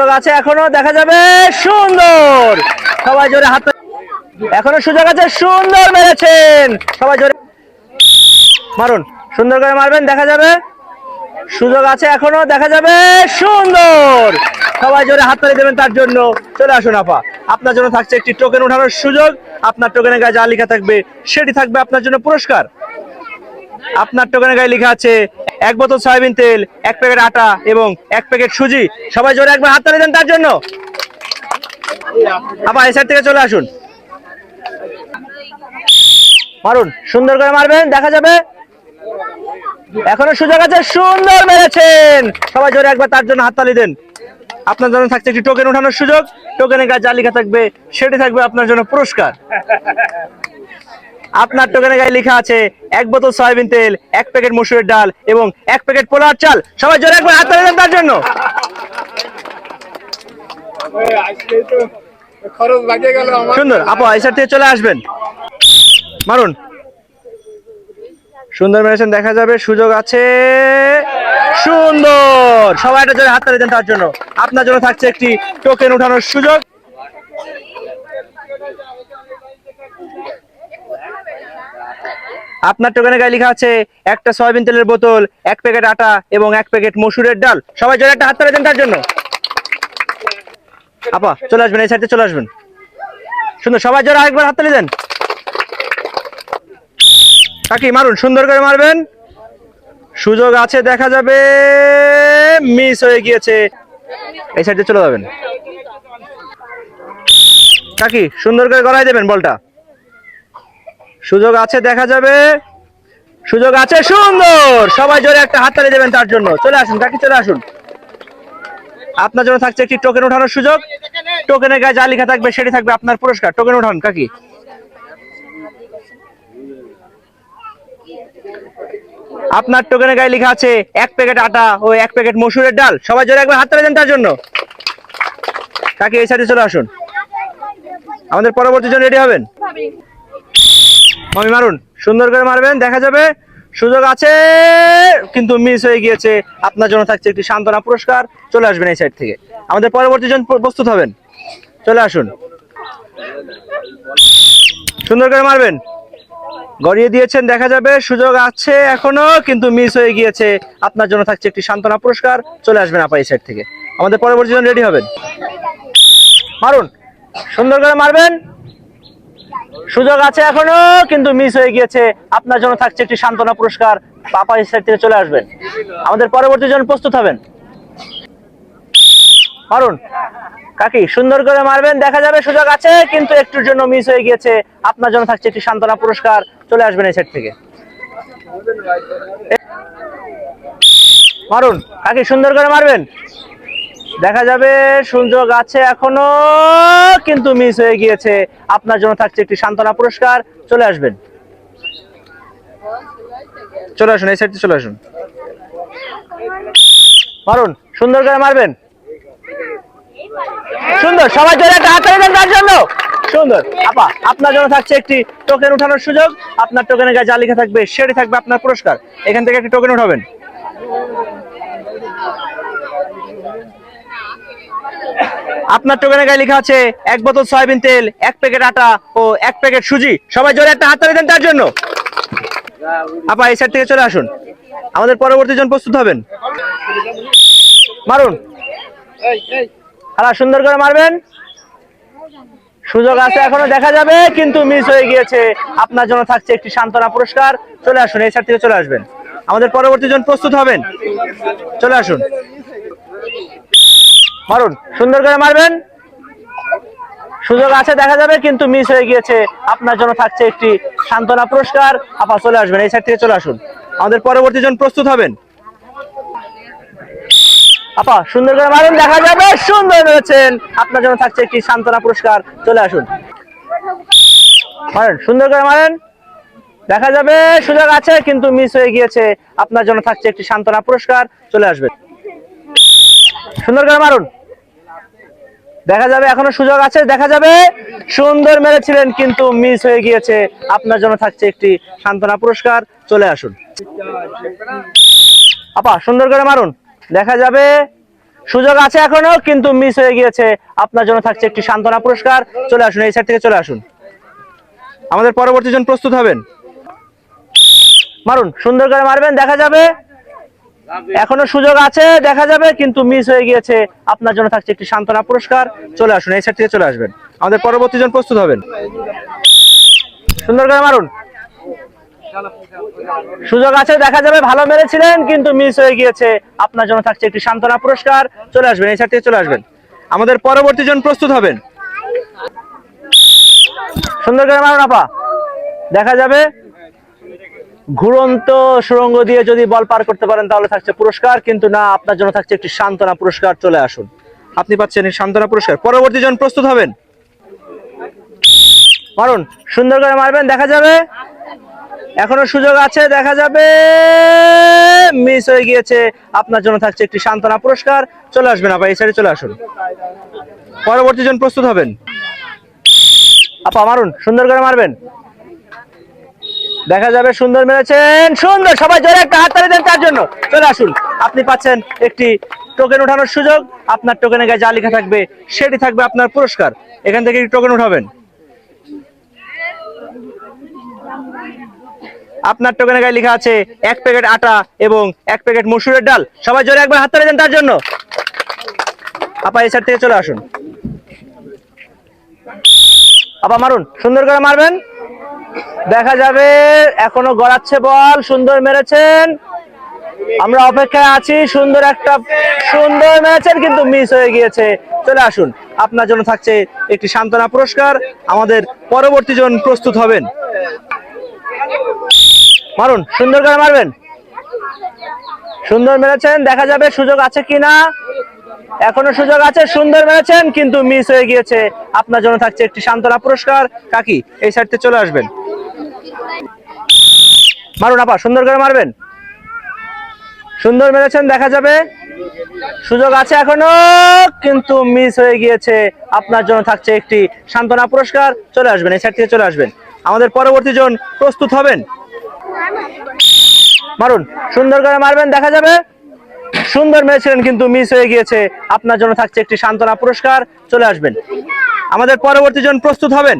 সুযোগ আছে এখনও, দেখা যাবে সুন্দর। সবাই জোরে হাত এখনও সুযোগ আছে, সুন্দর মেরেছেন। সবাই জোরে মারুন। সুন্দর করে মারবেন, দেখা যাবে। সুযোগ আছে এখনও, দেখা যাবে সুন্দর। সবাই জোরে হাততালি দেবেন তার জন্য। চলে আসুন, আপা। আপনার জন্য থাকছে একটি টোকেন উঠানোর সুযোগ। আপনার টোকেনের গায়ে যা লেখা থাকবে, সেটি থাকবে আপনার জন্য পুরস্কার। আপনার টোকেনের গায়ে লেখা আছে, এক বোতল সয়াবিন তেল, এক প্যাকেট আটা এবং এক প্যাকেট সুজি। সবাই জোরে একবার হাত হাততালি দেন তার জন্য। আবার এই সাইড থেকে চলে আসুন। মারুন, সুন্দর করে মারবেন, দেখা যাবে? এখনও সুযোগ আছে, সুন্দর মেরেছেন। সবাই জোরে একবার তার জন্য হাততালি দেন। আপনার জন্য থাকছে একটি টোকেন ওঠানোর সুযোগ। টোকেনের গায়ে যা লেখা থাকবে, সেটি থাকবে আপনার জন্য পুরস্কার। আপনার টোকেনের গায়ে লেখা আছে, এক বোতল সয়াবিন তেল, এক প্যাকেট মসুরের ডাল এবং এক প্যাকেট পোলার চাল। সবাই জোরে একবার হাততালি দেন তার জন্য। সুন্দর, আপা এই থেকে চলে আসবেন। মারুন। সুন্দর মেরেছেন দেখা যাবে, সুযোগ আছে। সুন্দর! সবাই একটা জোরে হাততালি দেন তার জন্য। আপনার জন্য থাকছে একটি টোকেন উঠানোর সুযোগ। আপনার টোকেনে গায়ে লেখা আছে, একটা সয়াবিন তেলের বোতল, এক প্যাকেট আটা এবং এক প্যাকেট মসুরের ডাল। সবাই জোরে একটা হাততালি দেন তার জন্য। আপা, চলে আসবেন, এই সাইডে চলে আসবেন। সুন্দর, সবাই জোরে আরেকবার হাততালি দেন। কাকি, মারুন, সুন্দর করে মারবেন। সুযোগ আছে, দেখা যাবে। মিস হয়ে গিয়েছে। এই সাইডে চলে যাবেন। কাকি, সুন্দর করে গড়াই দেবেন বলটা। সুযোগ আছে, দেখা যাবে। সুযোগ আছে, সুন্দর! সবাই জোরে একটা হাত হাততালি দেবেন তার জন্য। চলে আসুন, কাকি, চলে আসুন। আপনার জন্য থাকছে একটি টোকেন ওঠানোর সুযোগ। টোকেনের গায়ে যা লেখা থাকবে, সেটি থাকবে আপনার পুরস্কার। টোকেন উঠান কাকি। আপনার টোকেনের গায়ে লেখা আছে, এক প্যাকেট আটা ও এক প্যাকেট মসুরের ডাল। সবাই জোরে একবার হাত তালি দেন তার জন্য। কাকি, এই সাইডে চলে আসুন। আমাদের পরবর্তী জন রেডি হবেন? মামি মারুন, সুন্দর করে মারবেন, দেখা যাবে। সুযোগ আছে, কিন্তু মিস হয়ে গিয়েছে। আপনার জন্য থাকছে একটি সান্ত্বনা পুরস্কার। চলে আসবেন এই সাইড থেকে। আমাদের পরবর্তী জন প্রস্তুত হবেন। চলে আসুন। সুন্দর করে মারবেন। গড়িয়ে দিয়েছেন, দেখা যাবে। সুযোগ আছে এখনও, কিন্তু মিস হয়ে গিয়েছে। আপনার জন্য থাকছে একটি সান্ত্বনা পুরস্কার। চলে আসবেন আপা এই সাইড থেকে। আমাদের পরবর্তী জন রেডি হবেন। মারুন, সুন্দর করে মারবেন। সুযোগ আছে এখনও, কিন্তু মিস হয়ে গিয়েছে। আপনার জন্য থাকছে একটি সান্ত্বনা পুরস্কার। পাপা সাইড থেকে চলে আসবেন। আমাদের পরবর্তী জন প্রস্তুত হবেন। মারুন কাকি, সুন্দর করে মারবেন, দেখা যাবে, সুযোগ আছে, কিন্তু একটুর জন্য মিস হয়ে গিয়েছে। আপনার জন্য থাকছে একটি সান্ত্বনা পুরস্কার। চলে আসবেন এই সাইড থেকে। মারুন কাকি, সুন্দর করে মারবেন। দেখা যাবে সুযোগ আছে এখনও কিন্তু মিস হয়ে গিয়েছে। আপনার জন্য থাকছে একটি সান্ত্বনা পুরস্কার। চলে আসবেন। চলে আসুন, এই সাইডে চলে আসুন। মারুন, সুন্দর করে মারবেন। সুন্দর, সবাই একটা হাত দেন তার জন্য। সুন্দর। আপা, আপনার জন্য থাকছে একটি টোকেন উঠানোর সুযোগ। আপনার টোকেনের গায়ে যা লেখা থাকবে, সেটি থাকবে আপনার পুরস্কার। এখান থেকে একটি টোকেন উঠাবেন। আপনার টোকেনের গায়ে লেখা আছে, এক বোতল সয়াবিন তেল, এক প্যাকেট আটা ও এক প্যাকেট সুজি। সবাই জোরে একটা হাত তালি দেন তার জন্য। আপা, এই সাইড থেকে চলে আসুন। আমাদের পরবর্তী জন প্রস্তুত হবেন। মারুন। হারা সুন্দর করে মারবেন। সুযোগ আছে, এখনও দেখা যাবে, কিন্তু মিস হয়ে গিয়েছে। আপনার জন্য থাকছে একটি সান্ত্বনা পুরস্কার। চলে আসুন, এই সাইড থেকে চলে আসবেন। আমাদের পরবর্তী জন প্রস্তুত হবেন। চলে আসুন। মারুন, সুন্দর করে মারবেন। সুযোগ আছে, দেখা যাবে, কিন্তু মিস হয়ে গিয়েছে। আপনার জন্য থাকছে একটি সান্ত্বনা পুরস্কার। আপা চলে আসবেন, এই সাইড থেকে চলে আসুন। আমাদের পরবর্তী জন প্রস্তুত হবেন। আপা, সুন্দর করে মারুন, দেখা যাবে, সুন্দর মেরেছেন। আপনার জন্য থাকছে একটি সান্ত্বনা পুরস্কার। চলে আসুন। মারেন, সুন্দর করে মারেন। দেখা যাবে, সুযোগ আছে, কিন্তু মিস হয়ে গিয়েছে। আপনার জন্য থাকছে একটি সান্ত্বনা পুরস্কার। চলে আসবে সুন্দর করে মারুন। দেখা যাবে, এখনও সুযোগ আছে, দেখা যাবে। সুন্দর মেরেছিলেন কিন্তু মিস হয়ে গিয়েছে। আপনার জন্য থাকছে একটি সান্ত্বনা পুরস্কার। চলে আসুন। আপা, সুন্দর করে মারুন। দেখা যাবে, সুযোগ আছে এখনও, কিন্তু মিস হয়ে গিয়েছে। আপনার জন্য থাকছে একটি সান্ত্বনা পুরস্কার। চলে আসুন, এই সাইড থেকে চলে আসুন। আমাদের পরবর্তী জন প্রস্তুত হবেন। মারুন, সুন্দর করে মারবেন, দেখা যাবে। এখনও সুযোগ আছে, দেখা যাবে, কিন্তু মিস হয়ে গিয়েছে। আপনার জন্য থাকছে একটি সান্ত্বনা পুরস্কার। চলে আসুন, এই সাইড থেকে চলে আসবেন। আমাদের পরবর্তী জন প্রস্তুত হবেন। সুন্দর করে মারুন। সুযোগ আছে, দেখা যাবে, ভালো মেরেছিলেন, কিন্তু মিস হয়ে গিয়েছে। আপনার জন্য থাকছে একটি সান্ত্বনা পুরস্কার। চলে আসবেন, এই সাইড থেকে চলে আসবেন। আমাদের পরবর্তী জন প্রস্তুত হবেন। সুন্দর করে মারুন, আপা। দেখা যাবে ঘুরন্ত সুরঙ্গ দিয়ে যদি বল পার করতে পারেন, তাহলে থাকছে পুরস্কার। কিন্তু না, আপনার জন্য থাকছে একটি সান্ত্বনা পুরস্কার। চলে আসুন। আপনি পাচ্ছেন এই সান্ত্বনা পুরস্কার। পরবর্তী জন প্রস্তুত হবেন। মারুন, সুন্দর করে মারবেন, দেখা যাবে? এখনও সুযোগ আছে, দেখা যাবে? মিস হয়ে গিয়েছে। আপনার জন্য থাকছে একটি সান্ত্বনা পুরস্কার। চলে আসবেন আপা এই সাইডে চলে আসুন। পরবর্তী জন প্রস্তুত হবেন। আপা, মারুন, সুন্দর করে মারবেন। দেখা যাবে, সুন্দর মেরেছেন, সুন্দর। সবাই জোরে একটা হাত তালি দেন তার জন্য। চলে আসুন। আপনি পাচ্ছেন একটি টোকেন উঠানোর সুযোগ। আপনার টোকেনে গায়ে যা লেখা থাকবে, সেটি থাকবে আপনার পুরস্কার। এখান থেকে টোকেন উঠাবেন। আপনার টোকেনে গায়ে লেখা আছে, এক প্যাকেট আটা এবং এক প্যাকেট মসুরের ডাল। সবাই জোরে একবার হাত তালি দেন তার জন্য। আপা, এই সাইড থেকে চলে আসুন। আপা, মারুন। সুন্দর করে মারবেন। দেখা যাবে, এখনও গড়াচ্ছে বল, সুন্দর মেরেছেন। আমরা অপেক্ষায় আছি, সুন্দর একটা, সুন্দর মেরেছেন, কিন্তু মিস হয়ে গিয়েছে। চলে আসুন, আপনার জন্য থাকছে একটি সান্ত্বনা পুরস্কার। আমাদের পরবর্তী জন প্রস্তুত হবেন। মারুন, সুন্দর করে মারবেন। সুন্দর মেরেছেন, দেখা যাবে সুযোগ আছে কিনা। এখনও সুযোগ আছে, সুন্দর মেরেছেন, কিন্তু মিস হয়ে গিয়েছে। আপনার জন্য থাকছে একটি সান্ত্বনা পুরস্কার। কাকি, এই সাইডতে চলে আসবেন। মারুন আপা, সুন্দর করে মারবেন। সুন্দর মেরেছেন, দেখা যাবে। সুযোগ আছে এখনও, কিন্তু মিস হয়ে গিয়েছে। আপনার জন্য থাকছে একটি সান্ত্বনা পুরস্কার। চলে আসবেন, এই সাইড থেকে চলে আসবেন। আমাদের পরবর্তী জন প্রস্তুত হবেন। মারুন, সুন্দর করে মারবেন, দেখা যাবে। সুন্দর মেরেছিলেন, কিন্তু মিস হয়ে গিয়েছে। আপনার জন্য থাকছে একটি সান্ত্বনা পুরস্কার। চলে আসবেন। আমাদের পরবর্তী জন প্রস্তুত হবেন।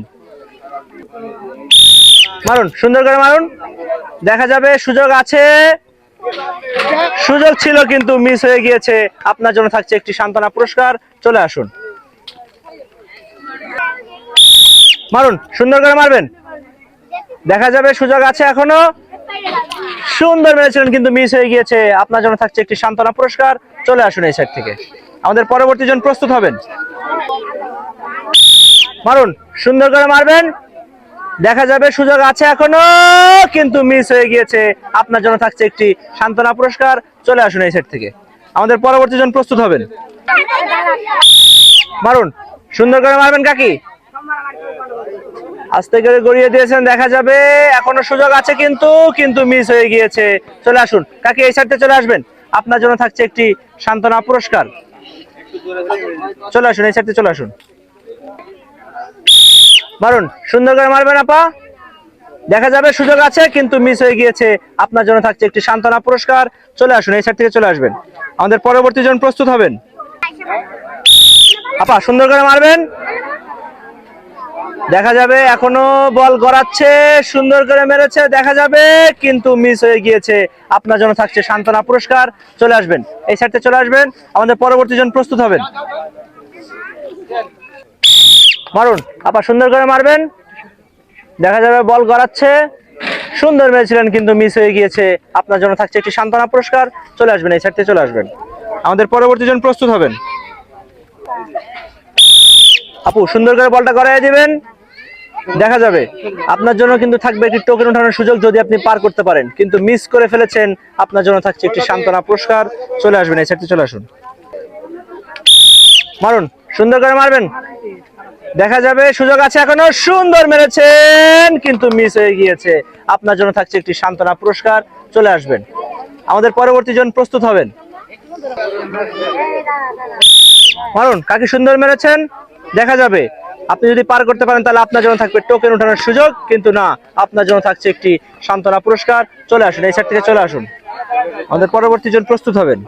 মারুন, সুন্দর করে মারুন। দেখা যাবে, সুযোগ আছে। সুযোগ ছিল কিন্তু মিস হয়ে গিয়েছে। আপনার জন্য থাকছে একটি সান্ত্বনা পুরস্কার। চলে আসুন। মারুন, সুন্দর করে মারবেন। দেখা যাবে, সুযোগ আছে এখনও। সুন্দর মেরেছিলেন কিন্তু মিস হয়ে গিয়েছে। আপনার জন্য থাকছে একটি সান্ত্বনা পুরস্কার। চলে আসুন এই সাইড থেকে। আমাদের পরবর্তী জন প্রস্তুত হবেন। মারুন, সুন্দর করে মারবেন। দেখা যাবে, সুযোগ আছে এখনও, কিন্তু মিস হয়ে গিয়েছে। আপনার জন্য থাকছে একটি সান্ত্বনা পুরস্কার। চলে আসুন এই সাইড থেকে। আমাদের পরবর্তী জন প্রস্তুত হবেন। মারুন, সুন্দর করে মারবেন কাকি। আস্তে করে গড়িয়ে দিয়েছেন, দেখা যাবে। এখনও সুযোগ আছে কিন্তু কিন্তু মিস হয়ে গিয়েছে। চলে আসুন। কাকি, এই সাইডে চলে আসবেন। আপনার জন্য থাকছে একটি সান্ত্বনা পুরস্কার। চলে আসুন, এই সাইডে চলে আসুন। মারুন সুন্দর করে মারবেন আপা। দেখা যাবে, সুযোগ আছে, কিন্তু মিস হয়ে গিয়েছে। আপনার জন্য থাকছে একটি সান্ত্বনা পুরস্কার। চলে আসুন, এই সাইড থেকে চলে আসবেন। আমাদের পরবর্তী জন প্রস্তুত হবেন। আপা, সুন্দর করে মারবেন। দেখা যাবে, এখনও বল গড়াচ্ছে, সুন্দর করে মেরেছে, দেখা যাবে, কিন্তু মিস হয়ে গিয়েছে। আপনার জন্য থাকছে সান্ত্বনা পুরস্কার। চলে আসবেন, এই সাইডে চলে আসবেন। আমাদের পরবর্তী জন প্রস্তুত হবেন। মারুন আপা সুন্দর করে মারবেন। দেখা যাবে বল গড়াচ্ছে। সুন্দর মেরেছিলেন কিন্তু মিস হয়ে গিয়েছে। আপনার জন্য থাকছে একটি সান্ত্বনা পুরস্কার। চলে আসবেন, এই সাইডে চলে আসবেন। আমাদের পরবর্তী জন প্রস্তুত হবেন। আপু, সুন্দর করে বলটা গড়াই দিবেন। দেখা যাবে। আপনার জন্য কিন্তু থাকবে একটি টোকেন ওঠানোর সুযোগ যদি আপনি পার করতে পারেন। কিন্তু মিস করে ফেলেছেন, আপনার জন্য থাকছে একটি সান্ত্বনা পুরস্কার। চলে আসবেন, এই সাইডে চলে আসুন। মারুন, সুন্দর করে মারবেন। দেখা যাবে, সুযোগ আছে এখনও, সুন্দর মেরেছেন, কিন্তু মিস হয়ে গিয়েছে। আপনার জন্য থাকছে একটি সান্ত্বনা পুরস্কার, চলে আসবেন। আমাদের পরবর্তী জন প্রস্তুত হবেন। কাকে সুন্দর মেরেছেন? দেখা যাবে। আপনি যদি পার করতে পারেন, তাহলে আপনার জন্য থাকবে টোকেন ওঠানোর সুযোগ, কিন্তু না, আপনার জন্য থাকছে একটি সান্ত্বনা পুরস্কার। চলে আসুন, এই সাইড থেকে চলে আসুন। আমাদের পরবর্তী জন প্রস্তুত হবেন।